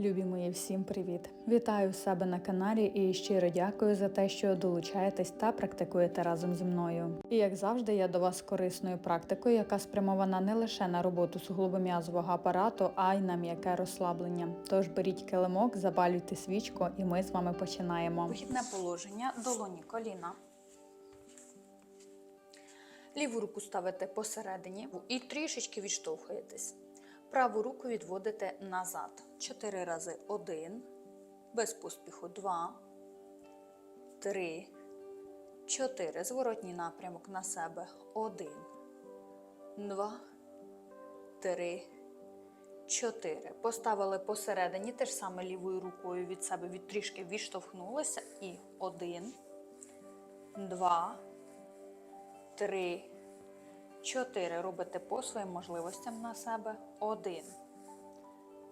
Любі мої, всім привіт! Вітаю себе на каналі і щиро дякую за те, що долучаєтесь та практикуєте разом зі мною. І як завжди, я до вас корисною практикою, яка спрямована не лише на роботу суглобом'язового апарату, а й на м'яке розслаблення. Тож беріть килимок, запалюйте свічку, і ми з вами починаємо. Вихідне положення, долоні коліна. Ліву руку ставите посередині і трішечки відштовхуєтесь. Праву руку відводите назад. Чотири рази. Один. Без поспіху. Два. Три. Чотири. Зворотній напрямок на себе. Один. Два. Три. Чотири. Поставили посередині. Те ж саме лівою рукою від себе від трішки відштовхнулися. І один. Два. Три. Чотири. Робите по своїм можливостям на себе. Один.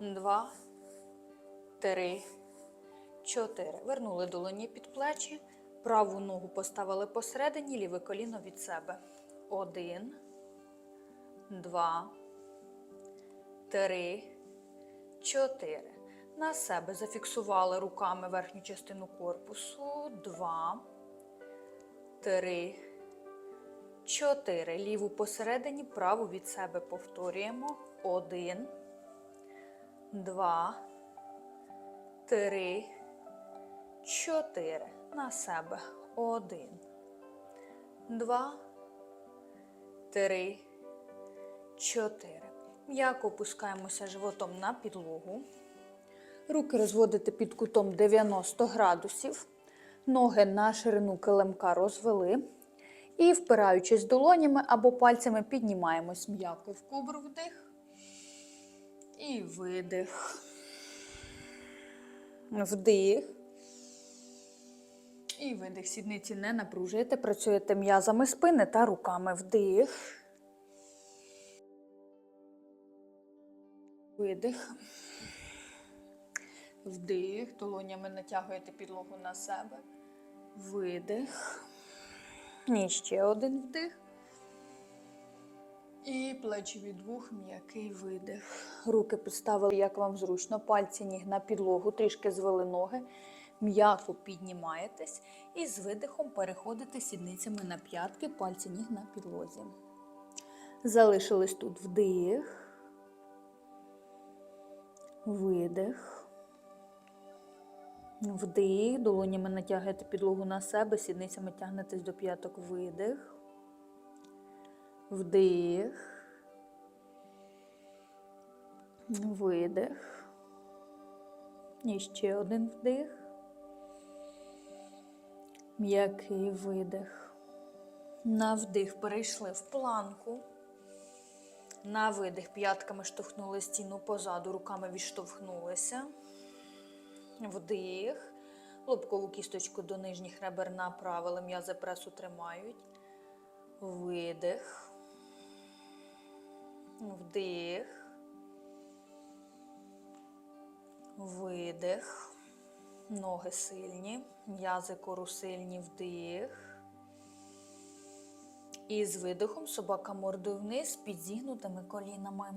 Два. Три. Чотири. Вернули долоні під плечі. Праву ногу поставили посередині, ліве коліно від себе. Один. Два. Три. Чотири. На себе зафіксували руками верхню частину корпусу. Два. Три. Чотири. Ліву посередині, праву від себе повторюємо. Один. Два. Три. Чотири. На себе. Один. Два. Три. Чотири. М'яко опускаємося животом на підлогу. Руки розводите під кутом 90 градусів. Ноги на ширину килимка розвели. І, впираючись долонями або пальцями, піднімаємось м'яко в кобру вдих. І видих. Вдих. І видих. Сідниці не напружуєте. Працюєте м'язами спини та руками. Вдих. Видих. Вдих. Долонями натягуєте підлогу на себе. Видих. І ще один вдих. І плечі від вух, м'який видих. Руки підставили, як вам зручно, пальці ніг на підлогу, трішки звели ноги, м'яко піднімаєтесь і з видихом переходите сідницями на п'ятки, пальці ніг на підлозі. Залишились тут вдих, видих. Вдих, долонями натягуєте підлогу на себе, сідницями тягнетесь до п'яток, видих. Вдих. Видих. І ще один вдих. М'який видих. На вдих перейшли в планку. На видих п'ятками штовхнули стіну позаду, руками відштовхнулися. Вдих. Лобкову кісточку до нижніх ребер направили, м'язи пресу тримають. Видих. Вдих. Видих. Ноги сильні. М'язи кору сильні. Вдих. І з видихом собака мордою вниз під зігнутими колінами.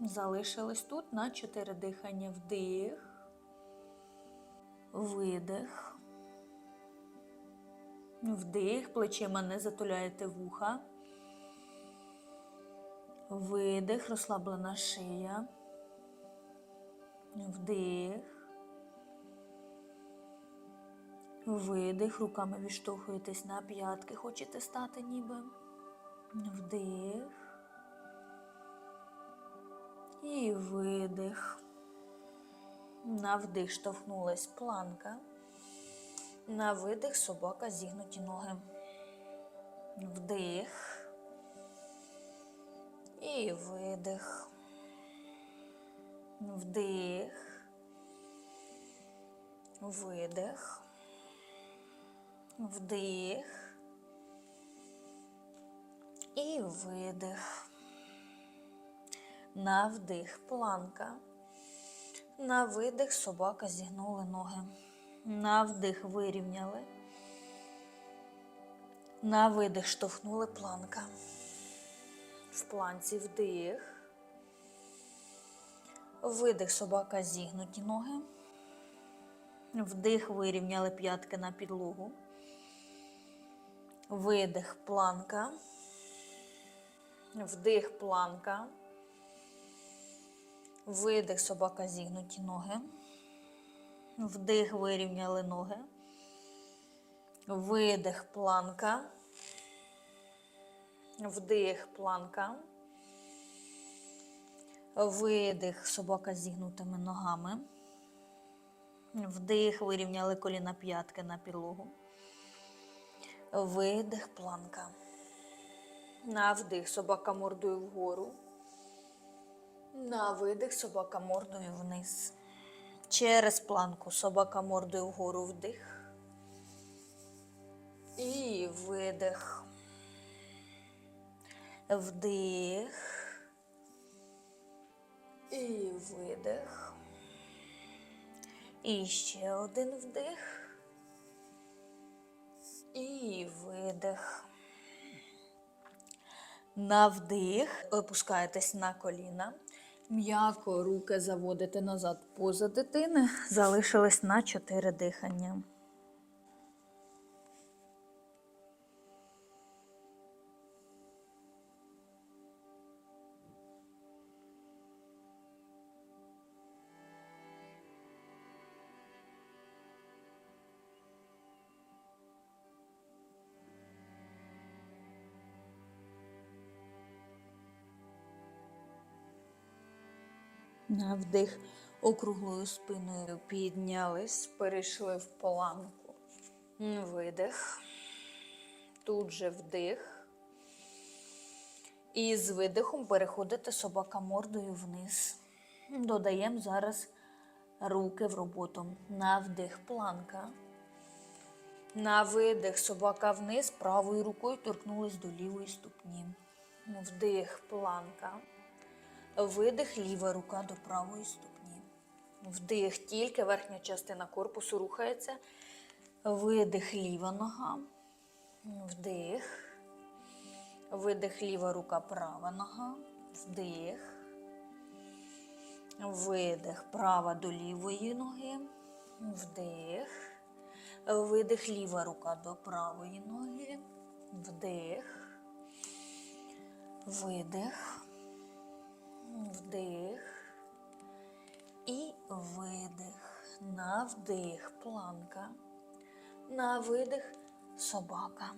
Залишились тут на 4 дихання. Вдих. Видих. Вдих. Плечима не затуляєте вуха. Видих, розслаблена шия. Вдих. Видих. Руками відштовхуєтесь на п'ятки. Хочете стати ніби. Вдих. І видих. На вдих штовхнулась планка. На видих собака зігнуті ноги. Вдих. І видих. Вдих. Видих. Вдих. І видих. На вдих планка. На видих собака зігнули ноги. На вдих вирівняли. На видих штовхнули планка. В планці вдих. Видих собака зігнуті ноги. Вдих вирівняли п'ятки на підлогу. Видих планка. Вдих планка. Видих собака зігнуті ноги. Вдих вирівняли ноги. Видих планка. Вдих планка. Видих собака зігнутими ногами. Вдих, вирівняли коліна п'ятки на підлогу. Видих планка. На вдих собака мордою вгору. На видих собака мордою вниз. Через планку собака мордою вгору вдих. І видих. Вдих. І видих. І ще один вдих. І видих. На вдих опускаєтесь на коліна. М'яко руки заводите назад поза дитини. Залишились на 4 дихання. Вдих округлою спиною піднялись, перейшли в планку. Видих. Тут же вдих. І з видихом переходите собака мордою вниз. Додаємо зараз руки в роботу. На вдих планка. На видих собака вниз, правою рукою торкнулись до лівої ступні. Вдих планка. Видих, ліва рука до правої ступні. Вдих, тільки верхня частина корпусу рухається. Видих, ліва нога. Вдих. Видих, ліва рука, права нога. Вдих. Видих, права до лівої ноги. Вдих. Видих, ліва рука до правої ноги. Вдих. Видих. Вдих і видих. На вдих планка. На видих собака.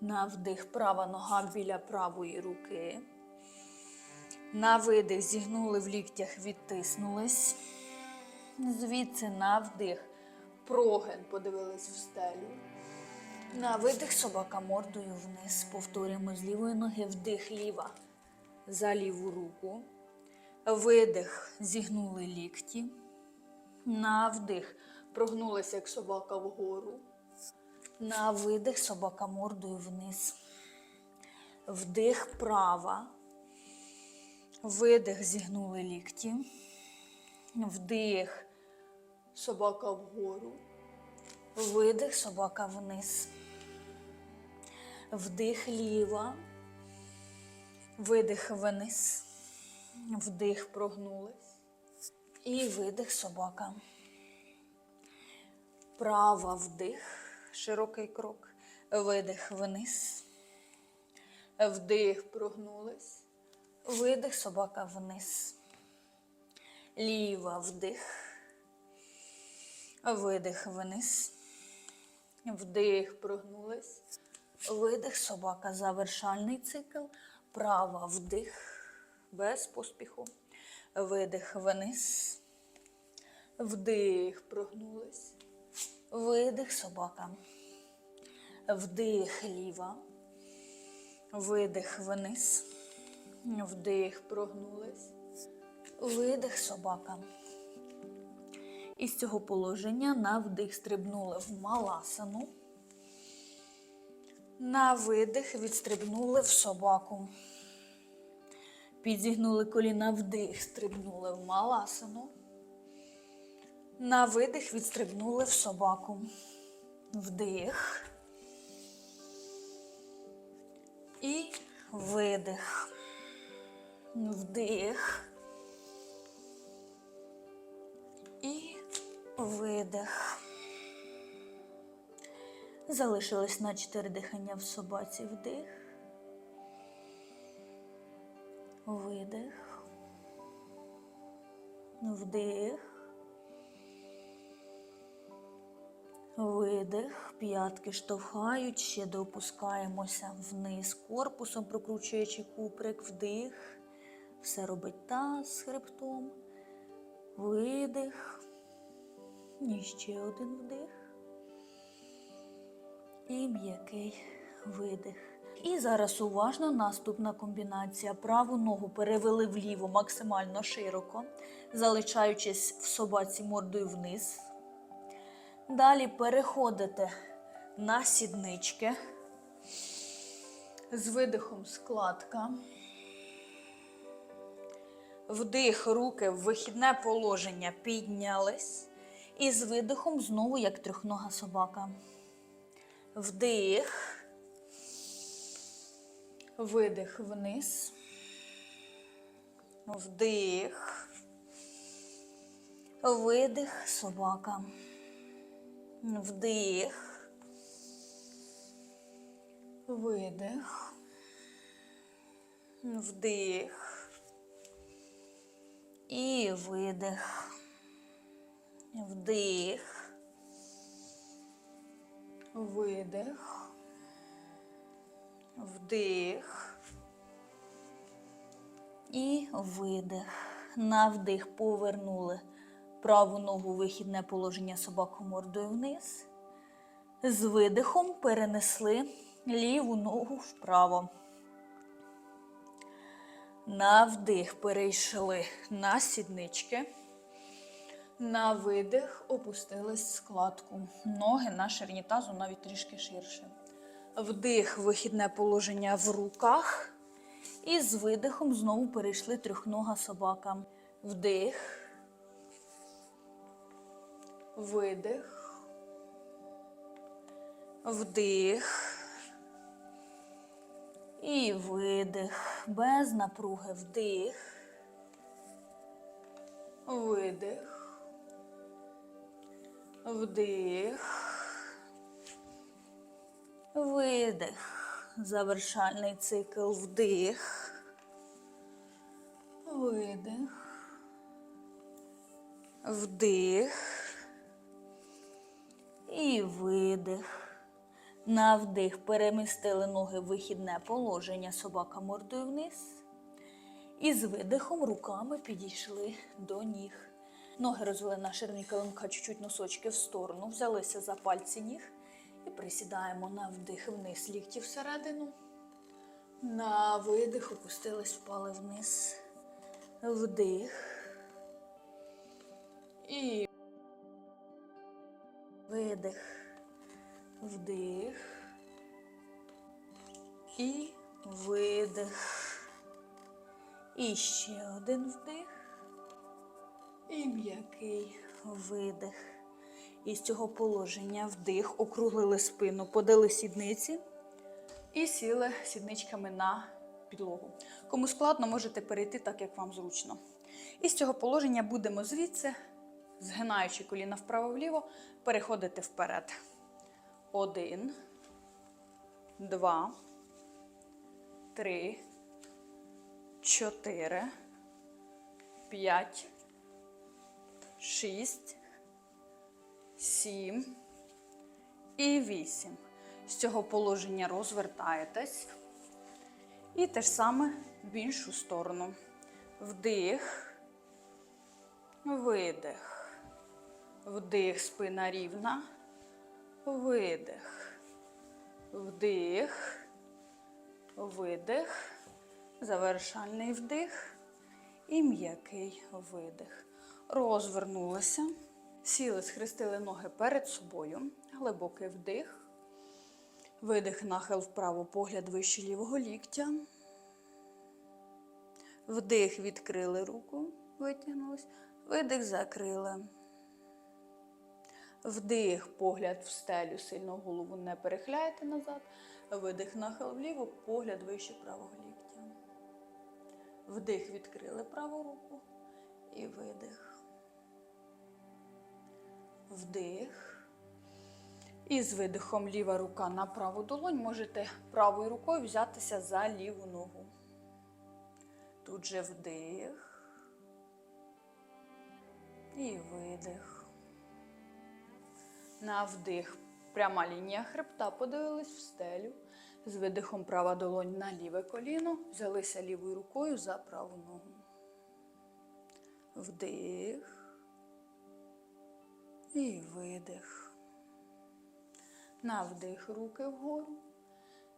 На вдих права нога біля правої руки. На видих зігнули в ліктях, відтиснулись. Звідси на вдих. Прогин подивились в стелю. На видих собака мордою вниз. Повторюємо з лівої ноги вдих ліва за ліву руку. Видих, зігнули лікті. На вдих прогнулися, як собака вгору. На видих собака мордою вниз. Вдих права. Видих, зігнули лікті. Вдих, собака вгору. Видих, собака вниз. Вдих ліва. Видих вниз. Вдих прогнулись. І видих собака. Права вдих. Широкий крок. Видих вниз. Вдих прогнулись. Видих собака вниз. Ліва вдих. Видих вниз. Вдих прогнулись. Видих собака. Завершальний цикл. Права вдих. Без поспіху. Видих вниз. Вдих прогнулись. Видих собака. Вдих ліва. Видих вниз. Вдих прогнулись. Видих собака. Із цього положення на вдих стрибнули в маласану. На видих відстрибнули в собаку. Підзігнули коліна вдих, стрибнули в маласину. На видих відстрибнули в собаку. Вдих. І видих. Вдих. І видих. Залишилось на чотири дихання в собаці вдих. Видих. Вдих. Видих. П'ятки штовхають, ще доопускаємося вниз корпусом, прокручуючи куприк, вдих. Все робить таз з хребтом. Видих. І ще один вдих. І м'який видих. І зараз уважно наступна комбінація. Праву ногу перевели вліво максимально широко, залишаючись в собаці мордою вниз. Далі переходите на сіднички. З видихом складка. Вдих, руки в вихідне положення піднялись. І з видихом знову як трьохнога собака. Вдих. Видих вниз. Вдих. Видих собака. Вдих. Видих. Вдих. І видих. Вдих. Видих. Вдих. І видих. На вдих повернули праву ногу вихідне положення собаку мордою вниз. З видихом перенесли ліву ногу вправо. На вдих перейшли на сіднички. На видих опустились складку. Ноги на ширині тазу навіть трішки ширше. Вдих, вихідне положення в руках. І з видихом знову перейшли трьохнога собака. Вдих. Видих. Вдих. І видих. Без напруги. Вдих. Видих. Вдих. Видих. Завершальний цикл вдих. Видих. Вдих. І видих. На вдих перемістили ноги в вихідне положення, собака мордою вниз. І з видихом руками підійшли до ніг. Ноги розвели на ширині килимка, чуть-чуть носочки в сторону, взялися за пальці ніг і присідаємо на вдих вниз, лікті всередину. На видих опустились, впали вниз. Вдих. І видих. Вдих. І видих. І ще один вдих. І м'який видих. І з цього положення вдих, округлили спину, подали сідниці і сіли сідничками на підлогу. Кому складно, можете перейти так, як вам зручно. І з цього положення будемо звідси, згинаючи коліна вправо-вліво, переходити вперед. Один, два, три, чотири, п'ять, шість, сім і вісім. З цього положення розвертаєтесь. І те ж саме в іншу сторону. Вдих, видих. Вдих, спина рівна. Видих. Вдих. Видих. Завершальний вдих. І м'який видих. Розвернулися. Сіли, схрестили ноги перед собою. Глибокий вдих. Видих, нахил вправо, погляд вище лівого ліктя. Вдих, відкрили руку, витягнулись. Видих, закрили. Вдих, погляд в стелю, сильно голову не перехиляйте назад. Видих, нахил вліво, погляд вище правого ліктя. Вдих, відкрили праву руку і видих. Вдих. І з видихом ліва рука на праву долонь. Можете правою рукою взятися за ліву ногу. Тут же вдих. І видих. На вдих. Пряма лінія хребта. Подивились в стелю. З видихом права долонь на ліве коліно. Взялися лівою рукою за праву ногу. Вдих. І видих. На вдих руки вгору.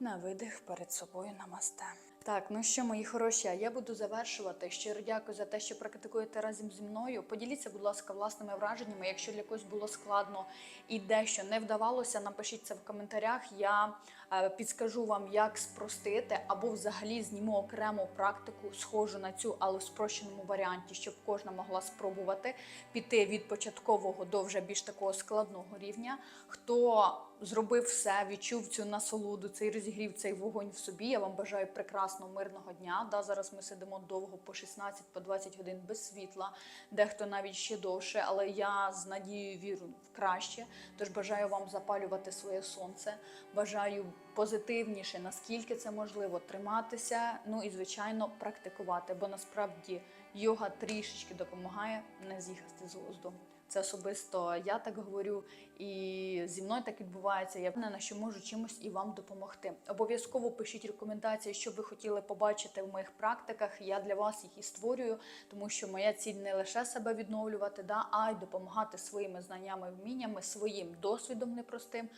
На видих перед собою намасте. Так, ну що, мої хороші, я буду завершувати. Щиро дякую за те, що практикуєте разом зі мною. Поділіться, будь ласка, власними враженнями. Якщо для когось було складно і дещо не вдавалося, напишіть це в коментарях. Я е, підскажу вам, як спростити, або взагалі зніму окрему практику, схожу на цю, але в спрощеному варіанті, щоб кожна могла спробувати піти від початкового до вже більш такого складного рівня. Хто зробив все, відчув цю насолоду, цей розігрів, цей вогонь в собі. Я вам бажаю прекрасного мирного дня. Да, зараз ми сидимо довго по 16 по 20 годин без світла, дехто навіть ще довше, але я з надією вірю в краще. Тож бажаю вам запалювати своє сонце. Бажаю позитивніше, наскільки це можливо, триматися. Ну і звичайно практикувати, бо насправді йога трішечки допомагає не з'їхати з глузду. Це особисто я так говорю, і зі мною так відбувається. Я впевнена, що можу чимось і вам допомогти. Обов'язково пишіть рекомендації, що ви хотіли побачити в моїх практиках. Я для вас їх і створюю, тому що моя ціль не лише себе відновлювати, да, а й допомагати своїми знаннями, вміннями, своїм досвідом непростим,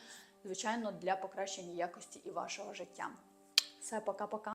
звичайно, для покращення якості і вашого життя. Все, пока-пока.